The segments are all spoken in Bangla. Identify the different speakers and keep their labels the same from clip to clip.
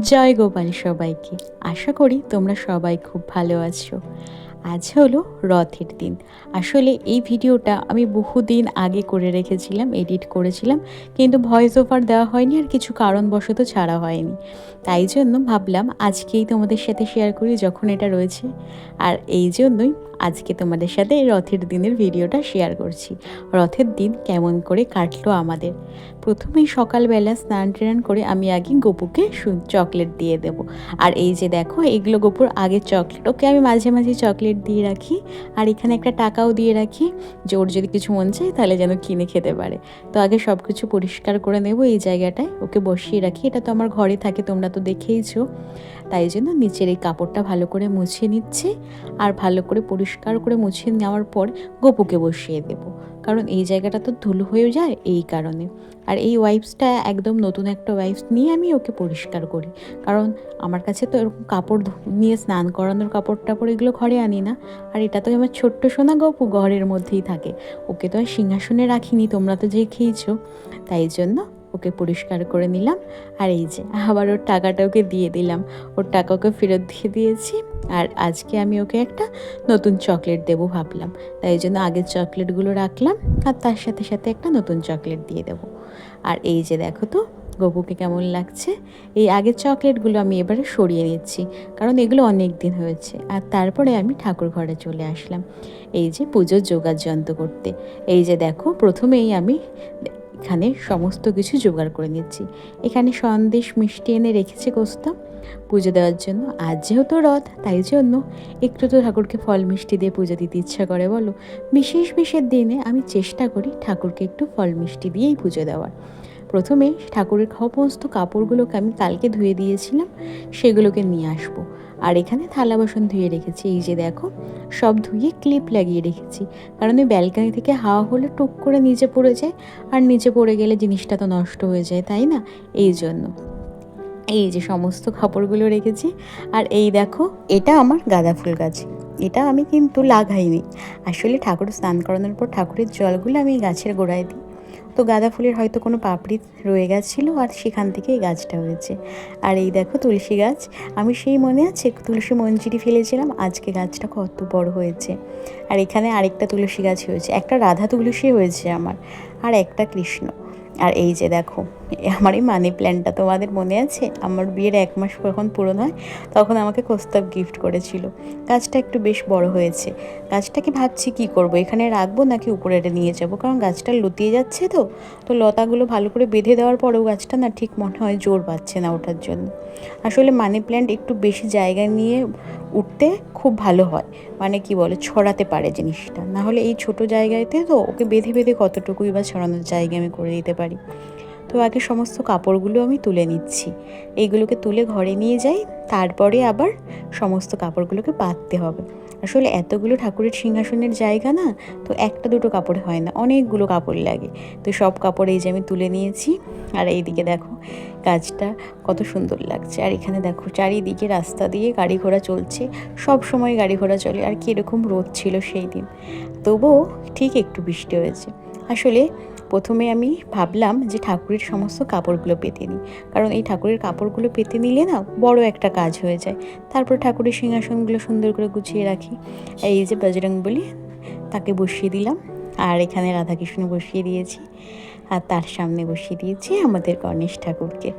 Speaker 1: জয় গোপাল সবাইকে। আশা করি তোমরা সবাই খুব ভালো আছো। আজ হলো রথের দিন। আসলে এই ভিডিওটা আমি বহুদিন আগে করে রেখেছিলাম, এডিট করেছিলাম, কিন্তু ভয়েস ওভার দেওয়া হয়নি আর কিছু কারণবশত ছাড়া হয়নি। তাই জন্য ভাবলাম আজকেই তোমাদের সাথে শেয়ার করি যখন এটা রয়েছে। আর এই জন্যই আজকে তোমাদের সাথে রথের দিনের ভিডিওটা শেয়ার করছি। রথের দিন কেমন করে কাটলো আমাদের। প্রথমেই সকালবেলা স্নান টান করে আমি আগে গপুকে চকলেট দিয়ে দেব। আর এই যে দেখো এইগুলো গপুর আগের চকলেট ওকে আমি মাঝে মাঝে চকলেট দিয়ে রাখি। আর এখানে একটা টাকাও দিয়ে রাখি, যে ওর যদি কিছু মন চায় তাহলে যেন কিনে খেতে পারে। তো আগে সব কিছু পরিষ্কার করে নেব এই জায়গাটায়, ওকে বসিয়ে রাখি। এটা তো আমার ঘরে থাকে, তোমরা তো দেখেইছো। তাই জন্য নিচের এই কাপড়টা ভালো করে মুছিয়ে নিচ্ছি আর ভালো করে পরিষ্কার করে মুছিয়ে নেওয়ার পর গোপুকে বসিয়ে দেব। কারণ এই জায়গাটা তো ধুলো হয়ে যায় এই কারণে। আর এই ওয়াইপসটা একদম নতুন একটা ওয়াইপস নিয়ে আমি ওকে পরিষ্কার করি। কারণ আমার কাছে তো এরকম কাপড় নিয়ে স্নান করানোর কাপড় টাপড় এগুলো ঘরে আনি না। আর এটা তো আমার ছোট্ট সোনা গপু ঘরের মধ্যেই থাকে। ওকে তো আর সিংহাসনে রাখিনি, তোমরা তো যে খেয়েছো। তাই জন্য ওকে পরিষ্কার করে নিলাম। আর এই যে, আবার ওর টাকাটা ওকে দিয়ে দিলাম। ওর টাকা ওকে ফেরত দিয়ে দিয়েছি। আর আজকে আমি ওকে একটা নতুন চকলেট দেবো ভাবলাম। তাই জন্য আগের চকলেটগুলো রাখলাম। আর তার সাথে সাথে একটা নতুন চকলেট দিয়ে দেবো। আর এই যে দেখো তো, গপুকে কেমন লাগছে? এই আগের চকলেটগুলো আমি এবারে সরিয়ে নিচ্ছি। কারণ এগুলো অনেক দিন হয়েছে। আর তারপরে আমি ঠাকুর ঘরে চলে আসলাম। এই যে পুজোর যোগার যন্ত্র করতে। এই যে দেখো, প্রথমেই আমি এখানে সমস্ত কিছু জোগাড় করে নিচ্ছি। এখানে সন্দেশ মিষ্টি এনে রেখেছে কোস্তা পুজো দেওয়ার জন্য আজ যেহেতু রথ, তাই জন্য একটু তো ঠাকুরকে ফল মিষ্টি দিয়ে পুজো দিতে ইচ্ছা করে বলো। বিশেষ বিশেষ দিনে আমি চেষ্টা করি ঠাকুরকে একটু ফল মিষ্টি দিয়েই পুজো দেওয়ার। প্রথমে ঠাকুরের সমস্ত কাপড়গুলোকে আমি কালকে ধুয়ে দিয়েছিলাম, সেগুলোকে নিয়ে আসব। আর এখানে থালা বাসন ধুয়ে রেখেছি। এই যে দেখো, সব ধুয়ে ক্লিপ লাগিয়ে রেখেছি। কারণ ওই ব্যালকানি থেকে হাওয়া হলে টুক করে নিচে পড়ে যায়, আর নিচে পড়ে গেলে জিনিসটা তো নষ্ট হয়ে যায়, তাই না? এই জন্য। এই যে সমস্ত কাপড়গুলো রেখেছি। আর এই দেখো, এটা আমার গাঁদা ফুল গাছ। এটা আমি কিন্তু লাগাইনি। আসলে ঠাকুর স্নান করানোর পর ঠাকুরের জলগুলো আমি গাছের গোড়ায় দিই। তো গাঁদা ফুলের হয়তো কোনো পাপড়ি রয়ে গেছিল আর সেখান থেকে এই গাছটা হয়েছে। আর এই দেখো তুলসী গাছ, আমি সেই মনে আছে তুলসী মঞ্জিরি ফেলেছিলাম, আজকে গাছটা কত বড় হয়েছে। আর এখানে আরেকটা তুলসী গাছ হয়েছে, একটা রাধা তুলসী হয়েছে আমার, আর একটা কৃষ্ণ। আর এই যে দেখো আমার এই মানি প্ল্যানটা তোমাদের মনে আছে? আমার বিয়ের এক মাস যখন পূরণ হয়, তখন আমাকে প্রস্তাব গিফট করেছিল। গাছটা একটু বেশ বড় হয়েছে। গাছটাকে ভাবছি কি করব? এখানে রাখব নাকি উপরে নিয়ে যাব? কারণ গাছটা লতিয়ে যাচ্ছে তো। তো লতাগুলো ভালো করে বেঁধে দেওয়ার পরেও গাছটা না ঠিক মনে হয় জোর পাচ্ছে না ওঠার জন্য। আসলে মানি প্ল্যান্ট একটু বেশি জায়গা নিয়ে উঠতে খুব ভালো হয়। মানে কি বলে, ছড়াতে পারে জিনিসটা। না হলে এই ছোট জায়গাতে তো ওকে বেঁধে বেঁধে কতটুকুই বা ছড়ানোর জায়গা আমি করে দিতে পারি। তো আগে সমস্ত কাপড়গুলো আমি তুলে নিচ্ছি। এইগুলোকে তুলে ঘরে নিয়ে যাই। তারপরে আবার সমস্ত কাপড়গুলোকে বাঁধতে হবে। আসলে এতগুলো ঠাকুরের সিংহাসনের জায়গা না, তো একটা দুটো কাপড় হয় না, অনেকগুলো কাপড় লাগে। তো সব কাপড় এই যে আমি তুলে নিয়েছি, আর এইদিকে দেখো কাজটা কত সুন্দর লাগছে। আর এখানে দেখো চারিদিকে রাস্তা দিয়ে গাড়ি ঘোড়া চলছে, সব সময় গাড়ি ঘোড়া চলে, আর কীরকম রোদ ছিল সেই দিন। তবুও ঠিক একটু বৃষ্টি হয়েছে। আসলে প্রথমে আমি ভাবলাম যে ঠাকুরের সমস্ত কাপড়গুলো পেতে নিই। কারণ এই ঠাকুরের কাপড়গুলো পেতে নিলে না বড় একটা কাজ হয়ে যায়। তারপর ঠাকুরের সিংহাসনগুলো সুন্দর করে গুছিয়ে রাখি। এই যে বজরং বলি, তাকে বসিয়ে দিলাম। আর এখানে রাধাকৃষ্ণ বসিয়ে দিয়েছি। আর তার সামনে বসিয়ে দিয়েছি আমাদের গণেশ ঠাকুরকে।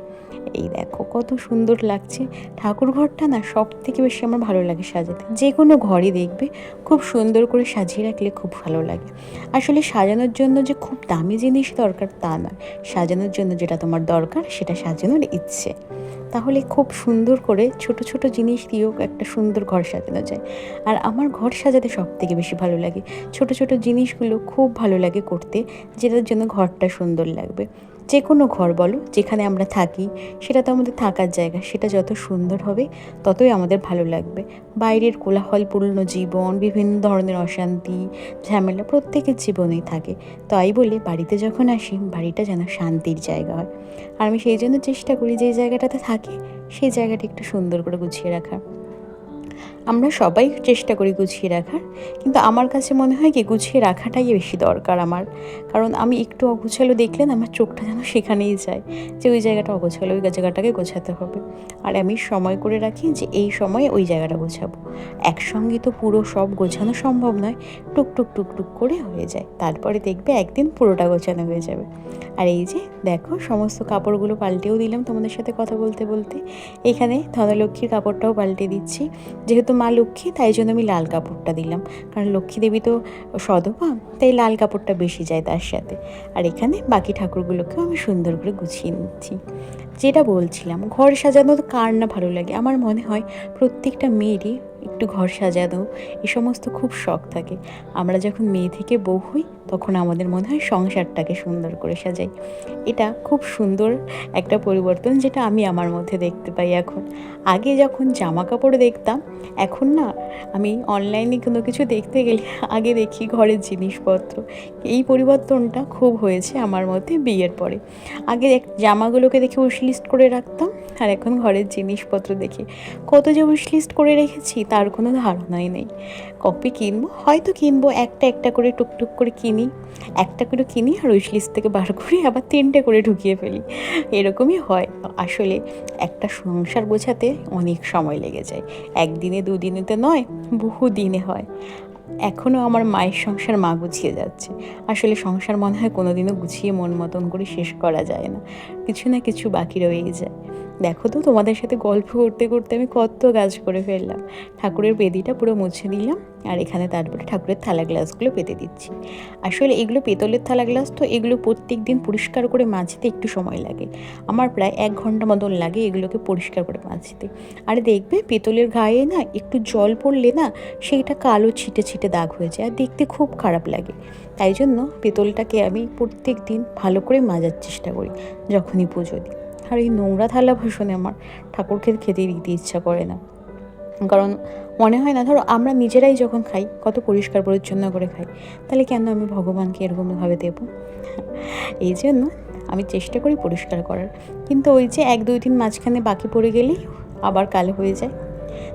Speaker 1: এই দেখো কত সুন্দর লাগছে। ঠাকুর ঘরটা না সব থেকে বেশি আমার ভালো লাগে সাজাতে। যে কোনো ঘরই দেখবে, খুব সুন্দর করে সাজিয়ে রাখলে খুব ভালো লাগে। আসলে সাজানোর জন্য যে খুব দামি জিনিস দরকার তা নয়। সাজানোর জন্য যেটা তোমার দরকার, সেটা সাজানোর ইচ্ছে। তাহলে খুব সুন্দর করে ছোট ছোট জিনিস দিয়েও একটা সুন্দর ঘর সাজানো যায়। আর আমার ঘর সাজাতে সব থেকে বেশি ভালো লাগে। ছোট ছোট জিনিসগুলো খুব ভালো লাগে করতে, যেটার জন্য ঘরটা সুন্দর লাগবে। যে কোনো ঘর বলো, যেখানে আমরা থাকি, সেটা তো আমাদের থাকার জায়গা, সেটা যত সুন্দর হবে, ততই আমাদের ভালো লাগবে। বাইরের কোলাহলপূর্ণ জীবন, বিভিন্ন ধরনের অশান্তি, ঝামেলা প্রত্যেকের জীবনেই থাকে। তাই বলে বাড়িতে যখন আসি, বাড়িটা যেন শান্তির জায়গা হয়। আর আমি সেই জন্য চেষ্টা করি যে জায়গাটাতে থাকি, সেই জায়গাটা একটু সুন্দর করে গুছিয়ে রাখা আমরা সবাই চেষ্টা করি গুছিয়ে রাখার, কিন্তু আমার কাছে মনে হয় কি গুছিয়ে রাখাটাই বেশি দরকার আমার। কারণ আমি একটু অগোছালো দেখলে না আমার চোখটা যেন সেখানেই যায়, যে ওই জায়গাটা অগোছালো, ওই জায়গাটাকে গোছাতে হবে। আর আমি সময় করে রাখি যে এই সময়ে ওই জায়গাটা গোছাবো। একসঙ্গে তো পুরো সব গোছানো সম্ভব নয়, টুক টুক টুক টুক করে হয়ে যায়। তারপরে দেখবে একদিন পুরোটা গোছানো হয়ে যাবে। আর এই যে দেখো সমস্ত কাপড়গুলো পাল্টেও দিলাম তোমাদের সাথে কথা বলতে বলতে। এখানে ধনলক্ষ্মীর কাপড়টাও পাল্টে দিচ্ছি। যেহেতু মা লক্ষ্মী, তাই জন্য আমি লাল কাপড়টা দিলাম। কারণ লক্ষ্মী দেবী তো সদমা তাই লাল কাপড়টা বেশি যায় তার সাথে। আর এখানে বাকি ঠাকুরগুলোকেও আমি সুন্দর করে গুছিয়ে নিচ্ছি। যেটা বলছিলাম, ঘর সাজানো তো কার না ভালো লাগে? আমার মনে হয় প্রত্যেকটা মেয়েরই একটু ঘর সাজানো এ সমস্ত খুব শখ থাকে। আমরা যখন মেয়ে থেকে বউ হই তখন আমাদের মনে হয় সংসারটাকে সুন্দর করে সাজাই। এটা খুব সুন্দর একটা পরিবর্তন যেটা আমি আমার মধ্যে দেখতে পাই এখন। আগে যখন জামা কাপড় দেখতাম, এখন না আমি অনলাইনে কোনো কিছু দেখতে গেলে আগে দেখি ঘরের জিনিসপত্র। এই পরিবর্তনটা খুব হয়েছে আমার মধ্যে বিয়ের পরে। আগে এক- জামাগুলোকে দেখে উইশ লিস্ট করে রাখতাম আর এখন ঘরের জিনিসপত্র দেখি। কত যে উইশ লিস্ট করে রেখেছি, তার কোনো ধারণাই নেই। কপি কিনবো, হয়তো কিনবো, একটা একটা করে টুকটুক করে কিনি, একটা করে কিনি আর উইশ লিস্ট থেকে বার করি, আবার তিনটে করে ঢুকিয়ে ফেলি। এরকমই হয়। আসলে একটা সংসার গোছাতে অনেক সময় লেগে যায়। একদিনে, দুদিনেতে নয়, বহু দিনে হয়। এখনও আমার মায়ের সংসার মা গুছিয়ে যাচ্ছে। আসলে সংসার মনে হয় কোনোদিনও গুছিয়ে মন মতন করে শেষ করা যায় না। কিছু না কিছু বাকি রয়েই যায়। দেখো তো, তোমাদের সাথে গল্প করতে করতে আমি কত কাজ করে ফেললাম। ঠাকুরের বেদিটা পুরো মুছে দিলাম, আর এখানে তারপরে ঠাকুরের থালা গ্লাসগুলো পেতে দিচ্ছি। আসলে এগুলো পেতলের থালা গ্লাস তো, এগুলো প্রত্যেক দিন পরিষ্কার করে মাজতে একটু সময় লাগে। আমার প্রায় এক ঘণ্টা মতন লাগে এগুলোকে পরিষ্কার করে মাজতে। আর দেখবে পেতলের গায়ে না একটু জল পড়লে না সেইটা কালো ছিটে ছিটে দাগ হয়ে যায়, আর দেখতে খুব খারাপ লাগে। তাই জন্য পেতলটাকে আমি প্রত্যেক দিন ভালো করে মাজার চেষ্টা করি, যখনই পুজো দিই। আর এই নোংরা থালা ভাসনে আমার ঠাকুরকে খেতে দিতে ইচ্ছা করে না। কারণ মনে হয় না, ধরো আমরা নিজেরাই যখন খাই, কত পরিষ্কার পরিচ্ছন্ন করে খাই, তাহলে কেন আমি ভগবানকে এরকমভাবে দেবো? এই জন্য আমি চেষ্টা করি পরিষ্কার করার। কিন্তু ওই যে এক দুই দিন মাঝখানে বাকি পড়ে গেলেই আবার কালো হয়ে যায়।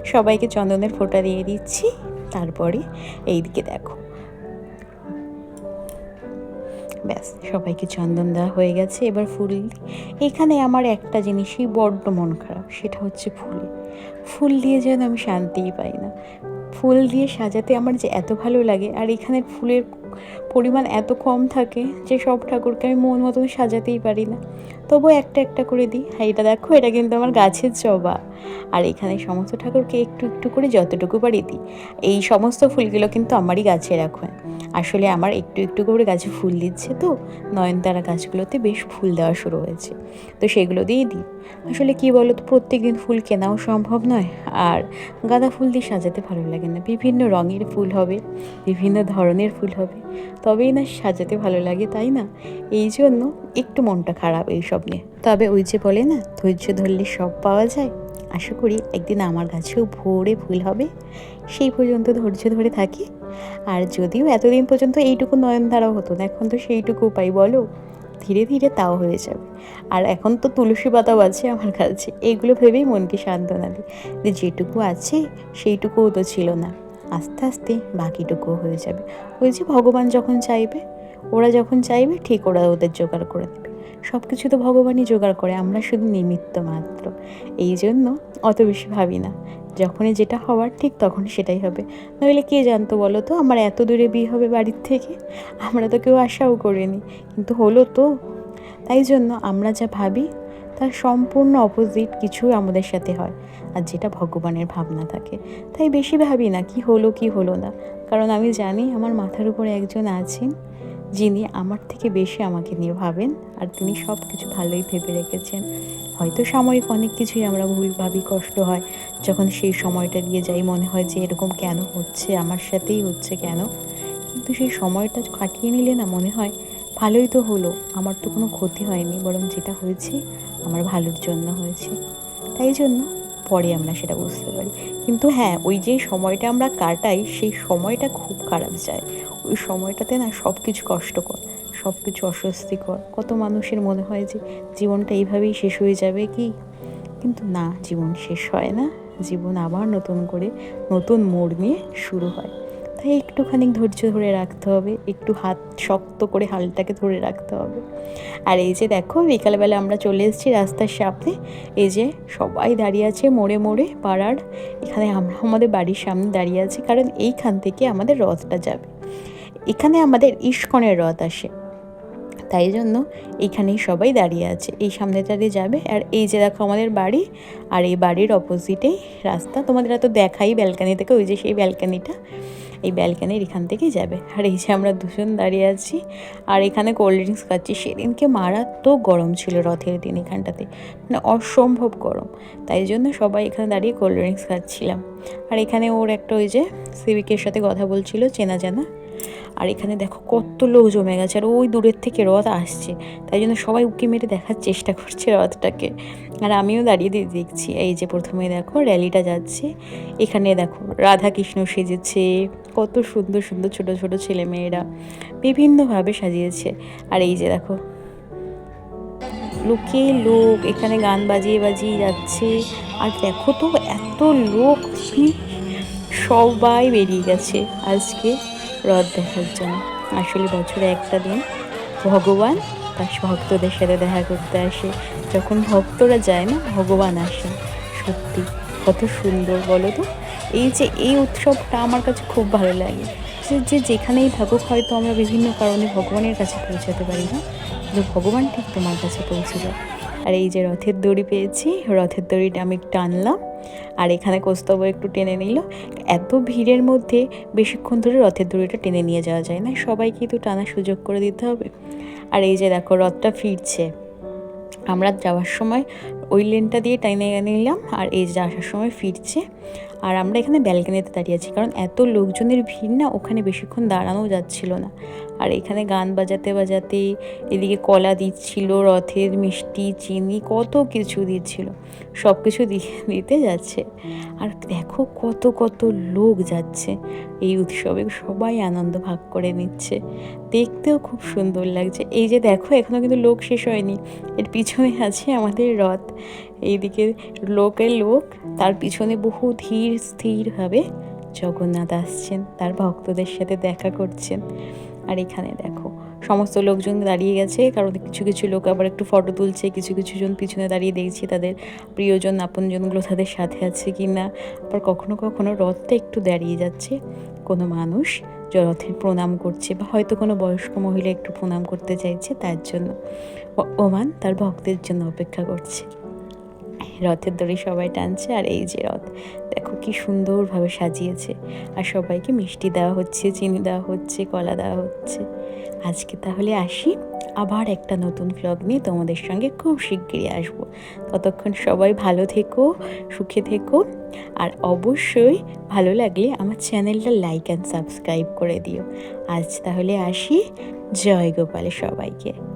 Speaker 1: সবাইকে চন্দনের ফোঁটা দিয়ে দিচ্ছি, তারপরে এইদিকে দেখো। ব্যাস, সবাইকে চন্দন দেওয়া হয়ে গেছে এবার ফুল। এখানে আমার একটা জিনিসই বড্ড মন খারাপ, সেটা হচ্ছে ফুল ফুল দিয়ে যেন আমি শান্তিই পাই না ফুল দিয়ে সাজাতে আমার যে এত ভালো লাগে, আর এখানে ফুলের পরিমাণ এত কম থাকে যে সব ঠাকুরকে আমি মন মতন সাজাতেই পারি না। তবু একটা একটা করে দিই। হ্যাঁ এটা দেখো, এটা কিন্তু আমার গাছের জবা। আর এখানে সমস্ত ঠাকুরকে একটু একটু করে যতটুকু পারি দিই। এই সমস্ত ফুলগুলো কিন্তু আমারই গাছে রাখা আসলে আমার একটু একটু করে গাছে ফুল দিচ্ছে তো, নয়নতারা গাছগুলোতে বেশ ফুল দেওয়া শুরু হয়েছে। তো সেগুলো দিয়েই দিই। আসলে কি বলো তো প্রত্যেক দিন ফুল কেনাও সম্ভব নয়। আর গাঁদা ফুল দিয়ে সাজাতে ভালো লাগে না। বিভিন্ন রঙের ফুল হবে, বিভিন্ন ধরনের ফুল হবে। তবেই না সাজাতে ভালো লাগে, তাই না? এই জন্য একটু মনটা খারাপ এই সব নিয়ে। তবে ওই যে বলে না, ধৈর্য ধরলে সব পাওয়া যায়। আশা করি একদিন আমার গাছেও ভোরে ফুল হবে। সেই পর্যন্ত ধৈর্য ধরে থাকি। আর যদিও এতদিন পর্যন্ত এইটুকু নয়নধারাও হতো না, এখন তো সেইটুকু উপায় বলো? ধীরে ধীরে তাও হয়ে যাবে। আর এখন তো তুলসী পাতাও আছে আমার কাছে। এইগুলো ভেবেই মনকে সান্ত্বনা দিই। যে যেটুকু আছে, সেইটুকুও তো ছিল না। আস্তে আস্তে বাকিটুকুও হয়ে যাবে। ওই যে ভগবান যখন চাইবে, ওরা যখন চাইবে, ঠিক ওরা ওদের জোগাড় করে দেবে। সব কিছু তো ভগবানই জোগাড় করে, আমরা শুধু নিমিত্ত মাত্র। এই জন্য অত বেশি ভাবি না। যখনই যেটা হওয়ার, ঠিক তখন সেটাই হবে। নইলে কে জানতো বলো তো, আমার এত দূরে বিয়ে হবে বাড়ির থেকে? আমরা তো কেউ আশাও করিনি, কিন্তু হলো তো। তাই জন্য আমরা যা ভাবি, তার সম্পূর্ণ অপোজিট কিছু আমাদের সাথে হয়। আর যেটা ভগবানের ভাবনা থাকে। তাই বেশি ভাবি না, কি হলো কি হলো না। কারণ আমি জানি আমার মাথার উপরে একজন আছেন, যিনি আমার থেকে বেশি আমাকে নিয়ে ভাবেন আর তিনি সব কিছু ভালোই ভেবে রেখেছেন। হয়তো সাময়িক অনেক কিছুই আমরা ভুল ভাবি, কষ্ট হয়। যখন সেই সময়টা দিয়ে যাই, মনে হয় যে এরকম কেন হচ্ছে, আমার সাথেই হচ্ছে কেন? কিন্তু সেই সময়টা কাটিয়ে নিলে না মনে হয়, ভালোই তো হলো, আমার তো কোনো ক্ষতি হয়নি, বরং যেটা হয়েছে, আমার ভালোর জন্য হয়েছে। তাই জন্য পরে আমরা সেটা বুঝতে পারি। কিন্তু হ্যাঁ ওই যে সময়টা আমরা কাটাই, সেই সময়টা খুব খারাপ যায়। ওই সময়টাতে না সব কিছু কষ্টকর সব কিছু অস্বস্তিকর। কত মানুষের মনে হয় যে জীবনটা এইভাবেই শেষ হয়ে যাবে কি? কিন্তু না, জীবন শেষ হয় না। জীবন আবার নতুন করে, নতুন মোড় নিয়ে শুরু হয়। তাই একটুখানি ধৈর্য ধরে রাখতে হবে, একটু হাত শক্ত করে হালটাকে ধরে রাখতে হবে। আর এই যে দেখো, বিকালবেলা আমরা চলে এসেছি রাস্তার সামনে, এই যে সবাই দাঁড়িয়ে আছে মোড়ে মোড়ে পাড়ার, এখানে আমরা আমাদের বাড়ির সামনে দাঁড়িয়ে আছি, কারণ এইখান থেকে আমাদের রথটা যাবে। এখানে আমাদের ইস্কনের রথ আসে, তাই জন্য এইখানেই সবাই দাঁড়িয়ে আছে, এই সামনে দাঁড়িয়ে যাবে। আর এই যে দেখো আমাদের বাড়ি, আর এই বাড়ির অপোজিটেই রাস্তা, তোমাদের এত দেখাই ব্যালকানি থেকে, ওই যে সেই ব্যালকানিটা এই ব্যালকানির এখান থেকেই যাবে। আর এই যে আমরা দুজন দাঁড়িয়ে আছি, আর এখানে কোল্ড ড্রিঙ্কস খাচ্ছি। সেদিনকে মারাত্মক গরম ছিল রথের দিন এখানটাতে। মানে অসম্ভব গরম। তাই জন্য সবাই এখানে দাঁড়িয়ে কোল্ড ড্রিঙ্কস খাচ্ছিলাম। আর এখানে ওর একটা ওই যে সিভিকের সাথে কথা বলছিল, চেনা জানা। আর এখানে দেখো কত লোক জমে গেছে। আর ওই দূরের থেকে রথ আসছে। তাই জন্য সবাই উকি মেরে দেখার চেষ্টা করছে রথটাকে। আর আমিও দাঁড়িয়ে দিয়ে দেখছি। এই যে প্রথমে দেখো র্যালিটা যাচ্ছে। এখানে দেখো রাধা কৃষ্ণ সেজেছে, কত সুন্দর সুন্দর ছোট ছোট ছেলে মেয়েরা বিভিন্নভাবে সাজিয়েছে। আর এই যে দেখো লোকে, লোক, এখানে গান বাজিয়ে বাজিয়ে যাচ্ছে। আর দেখো তো এত লোক সবাই বেরিয়ে গেছে আজকে রথ দেখার জন্য। আসলে বছরে একটা দিন ভগবান তার ভক্তদের সাথে দেখা করতে আসে। যখন ভক্তরা যায় না, ভগবান আসে। সত্যি, কত সুন্দর, বলো তো? এই যে, এই উৎসবটা আমার কাছে খুব ভালো লাগে। যে যেখানেই থাকুক, হয়তো আমরা বিভিন্ন কারণে ভগবানের কাছে পৌঁছাতে পারি না, কিন্তু ভগবান ঠিক তোমার কাছে পৌঁছে যায় আর এই যে রথের দড়ি পেয়েছি, রথের দড়িটা আমি টানলাম আর এখানে কোস্তব একটু টেনে নিল। এত ভিড়ের মধ্যে বেশিক্ষণ ধরে রথের দড়িটা টেনে নিয়ে যাওয়া যায় না। সবাইকে তো টানার সুযোগ করে দিতে হবে। আর এই যে দেখো, রথটা ফিরছে। আমরা যাওয়ার সময় ওই লেনটা দিয়ে টাইনে নিলাম আর এই যে আসার সময় ফিরছে। আর আমরা এখানে ব্যালকানিতে দাঁড়িয়ে আছি, কারণ এত লোকজনের ভিড় না, ওখানে বেশিক্ষণ দাঁড়ানো যাচ্ছিল না। আর এখানে গান বাজাতে বাজাতে এদিকে কলা দিচ্ছিল, রথের মিষ্টি, চিনি, কত কিছু দিচ্ছিল, সব কিছু দিতে যাচ্ছে। আর দেখো কত কত লোক যাচ্ছে। এই উৎসবে সবাই আনন্দ ভাগ করে নিচ্ছে। দেখতেও খুব সুন্দর লাগছে। এই যে দেখো এখনও কিন্তু লোক শেষ হয়নি। এর পিছনে আছে আমাদের রথ। এইদিকে লোকের লোক, তার পিছনে বহু ধীর, স্থিরভাবে জগন্নাথ আসছেন। তার ভক্তদের সাথে দেখা করছেন। আর এখানে দেখো, সমস্ত লোকজন দাঁড়িয়ে গেছে, কারণ কিছু কিছু লোক আবার একটু ফটো তুলছে, কিছু কিছু জন পিছনে দাঁড়িয়ে দেখছি তাদের প্রিয়জন, আপনজনগুলো তাদের সাথে আছে কি না আবার কখনো কখনো রথটা একটু দাঁড়িয়ে যাচ্ছে, কোনো মানুষ রথের প্রণাম করছে বা হয়তো কোনো বয়স্ক মহিলা একটু প্রণাম করতে চাইছে তার জন্য। ওমান তার ভক্তের জন্য অপেক্ষা করছে। রথের দড়ি সবাই টানছে আর এই যে রথ, দেখো কি সুন্দরভাবে সাজিয়েছে। আর সবাইকে মিষ্টি দেওয়া হচ্ছে, চিনি দেওয়া হচ্ছে, কলা দেওয়া হচ্ছে। আজকে তাহলে আসি, আবার একটা নতুন ভ্লগ নিয়ে তোমাদের সঙ্গে খুব শিগগিরই আসব। ততক্ষণ সবাই ভালো থেকো, সুখে থেকো। আর অবশ্যই ভালো লাগলে আমার চ্যানেলটা লাইক অ্যান্ড সাবস্ক্রাইব করে দিও। আজ তাহলে আসি, জয় গোপালে সবাইকে।